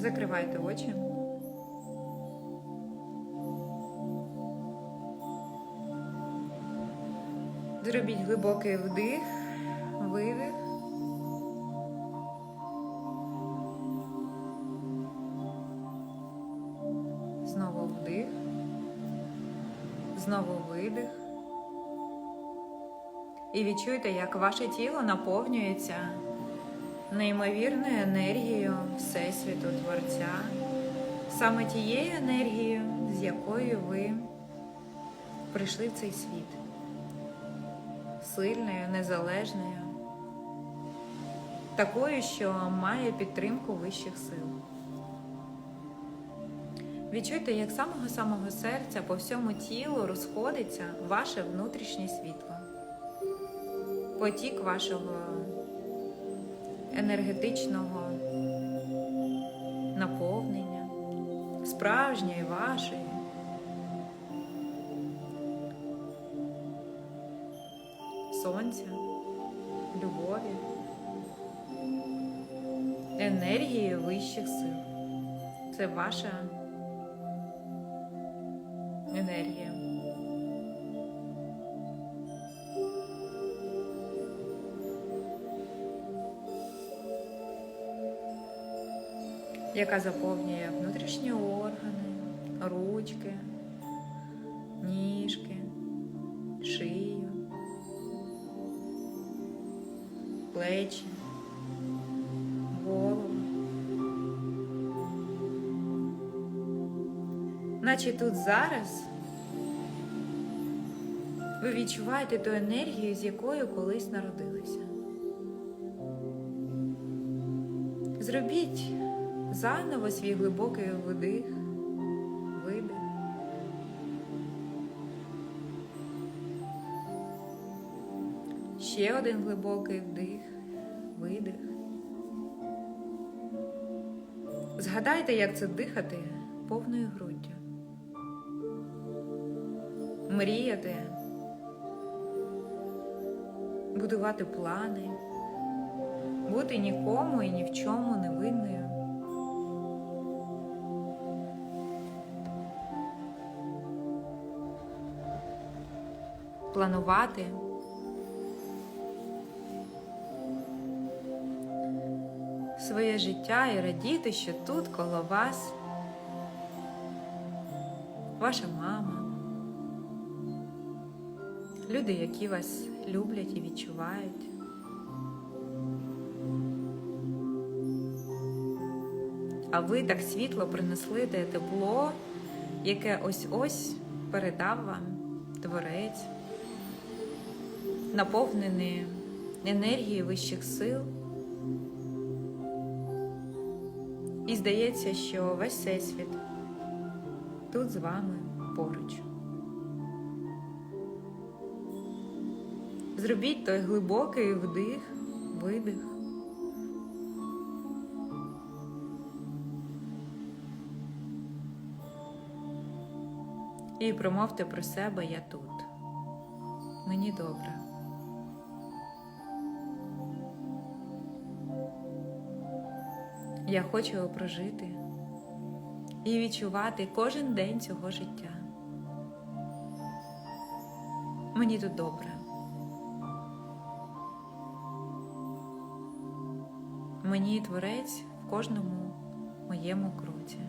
Закривайте очі. Зробіть глибокий вдих, видих. Знову вдих. Знову видих. І відчуйте, як ваше тіло наповнюється неймовірною енергією Всесвіту Творця, саме тією енергією, з якою ви прийшли в цей світ. Сильною, незалежною, такою, що має підтримку вищих сил. Відчуйте, як з самого-самого серця по всьому тілу розходиться ваше внутрішнє світло, потік вашого енергетичного наповнення, справжньої вашої. Сонця, любові, енергії вищих сил. Це ваша енергія. Яка заповнює внутрішні органи, ручки, ніжки, шию, плечі, голову. Наче тут зараз ви відчуваєте ту енергію, з якою колись народилися. Зробіть заново свій глибокий вдих, видих. Ще один глибокий вдих, видих. Згадайте, як це дихати повною груддю. Мріяти, будувати плани, бути нікому і ні в чому не винною. Планувати. Своє життя і радіти, що тут коло вас ваша мама, люди, які вас люблять і відчувають. А ви так світло принесли те тепло, яке ось ось передав вам творець наповнений енергією вищих сил. І здається, що весь всесвіт тут з вами поруч. Зробіть той глибокий вдих, видих. І промовте про себе я тут. Мені добре. Я хочу його прожити і відчувати кожен день цього життя. Мені тут добре. Мені творець в кожному моєму кроці.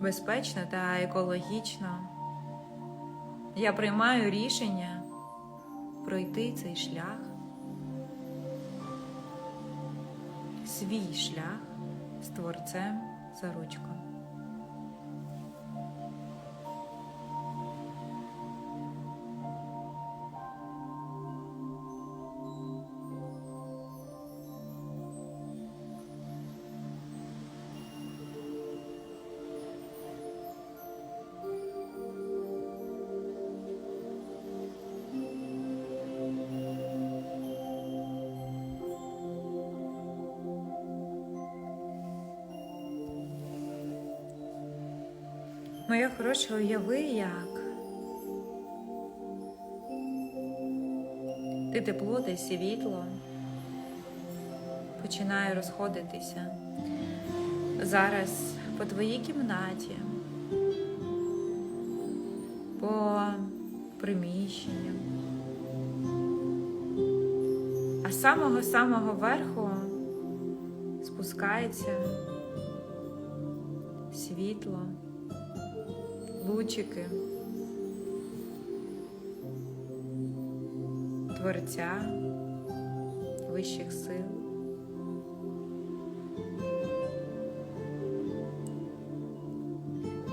Безпечно та екологічно я приймаю рішення пройти цей шлях. Свій шлях з творцем за ручку. Моя хороша, уяви як. Ти тепло та світло починає розходитися. Зараз по твоїй кімнаті, по приміщенню. А з самого-самого верху спускається світло, лучики, творця вищих сил.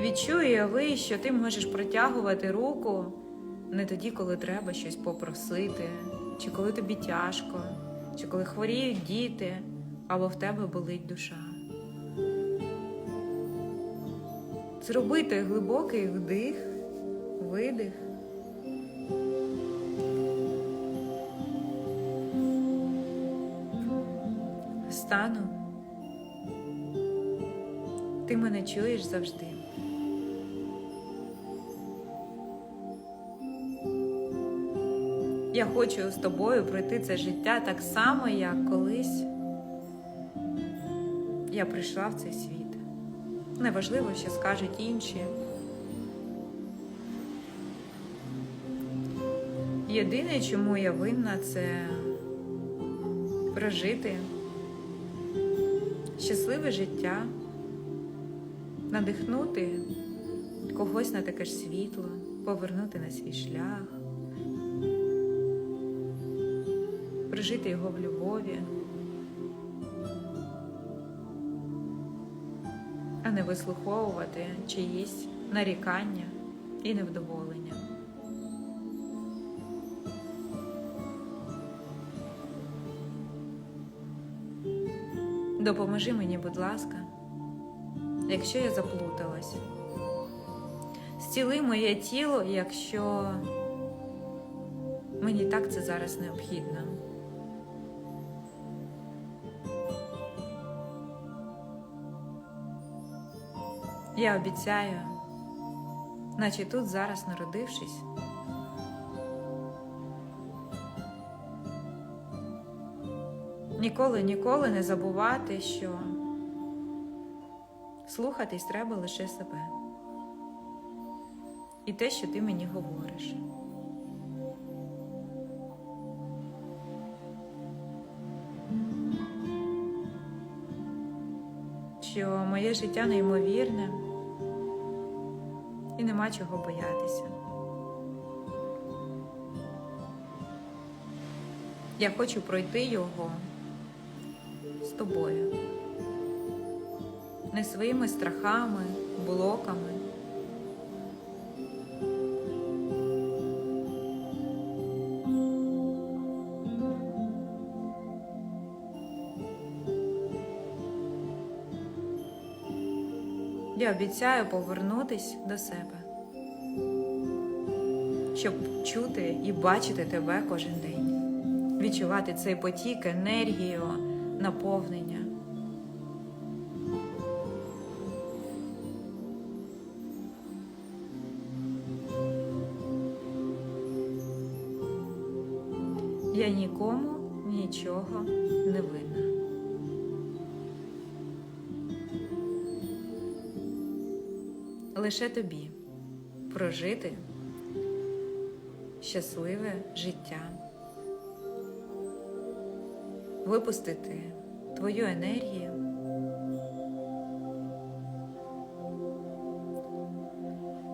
Відчує ви, що ти можеш протягувати руку не тоді, коли треба щось попросити, чи коли тобі тяжко, чи коли хворіють діти, або в тебе болить душа. Зроби той глибокий вдих, видих. Встану. Ти мене чуєш завжди. Я хочу з тобою пройти це життя так само, як колись я прийшла в цей світ. Неважливо, що скажуть інші. Єдине, чому я винна, це прожити щасливе життя, надихнути когось на таке ж світло, повернути на свій шлях, прожити його в любові, не вислуховувати чиїсь нарікання і невдоволення. Допоможи мені, будь ласка, якщо я заплуталась. Зціли моє тіло, якщо мені так це зараз необхідно. Я обіцяю, наче тут зараз народившись, ніколи, ніколи не забувати, що слухатись треба лише себе. І те, що ти мені говориш. Що моє життя неймовірне нема чого боятися. Я хочу пройти його з тобою, не своїми страхами, блоками. Я обіцяю повернутись до себе, щоб чути і бачити тебе кожен день, відчувати цей потік, енергію, наповнення. Я нікому нічого не винна. Лише тобі. Прожити щасливе життя, випустити твою енергію,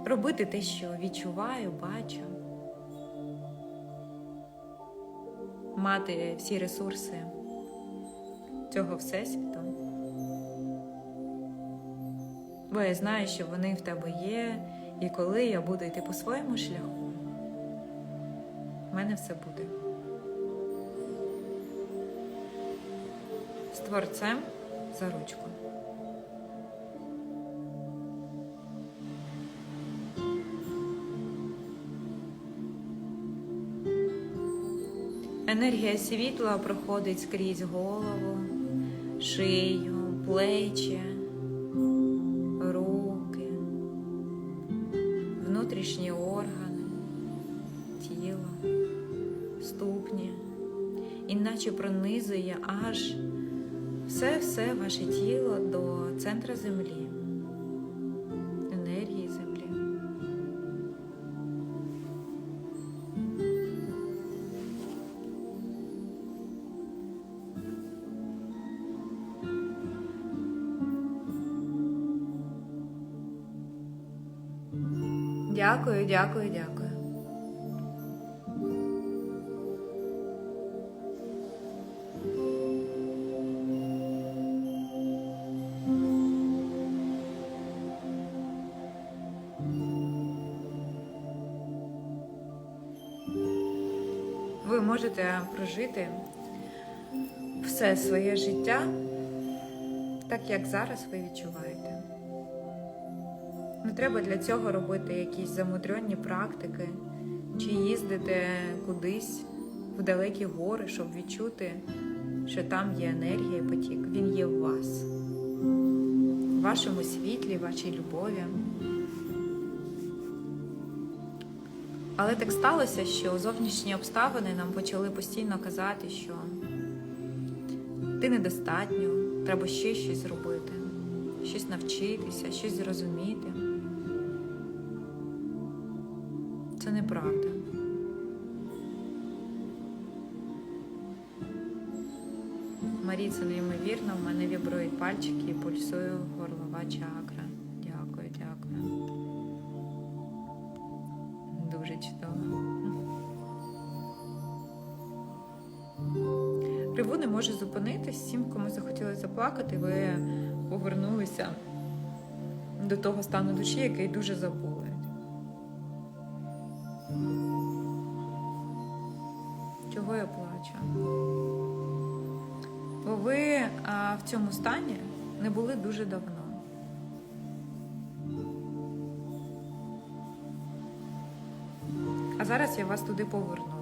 робити те, що відчуваю, бачу, мати всі ресурси цього всесвіту. Бо я знаю, що вони в тебе є, і коли я буду йти по своєму шляху, в мене все буде. З творцем за ручку. Енергія світла проходить скрізь голову, шию, плечі. Іначе пронизує аж все-все ваше тіло до центра землі, енергії землі. Дякую, дякую, дякую. Ви можете прожити все своє життя так, як зараз ви відчуваєте. Не треба для цього робити якісь замудренні практики чи їздити кудись в далекі гори, щоб відчути, що там є енергія і потік. Він є у вас, в вашому світлі, вашій любові. Але так сталося, що зовнішні обставини нам почали постійно казати, що ти недостатньо, треба ще щось зробити, щось навчитися, щось зрозуміти. Це неправда. Марі, це неймовірно, в мене вібрують пальчики і пульсує горлова чакра. Може зупинитись. Всім, кому захотілося заплакати, ви повернулися до того стану душі, який дуже забули. Чого я плачу? Бо ви а, в цьому стані не були дуже давно. А зараз я вас туди повернула.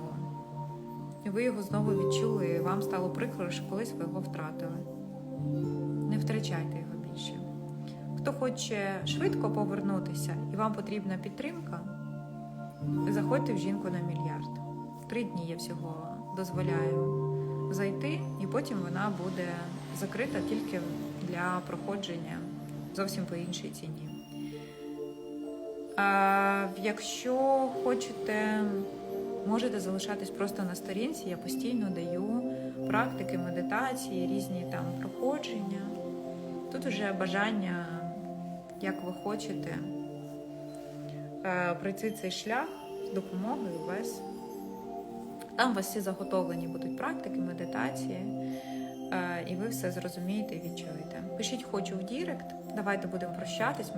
І ви його знову відчули, і вам стало прикро, що колись ви його втратили. Не втрачайте його більше. Хто хоче швидко повернутися і вам потрібна підтримка, заходьте в жінку на мільярд. Три дні я всього дозволяю зайти, і потім вона буде закрита тільки для проходження зовсім по іншій ціні. А, якщо хочете, можете залишатись просто на сторінці. Я постійно даю практики, медитації, різні там проходження. Тут вже бажання, як ви хочете е, пройти цей шлях з допомогою без. Там у вас всі заготовлені будуть практики, медитації, е, і ви все зрозумієте і відчуєте. Пишіть хочу в Дірект. Давайте будемо прощатись.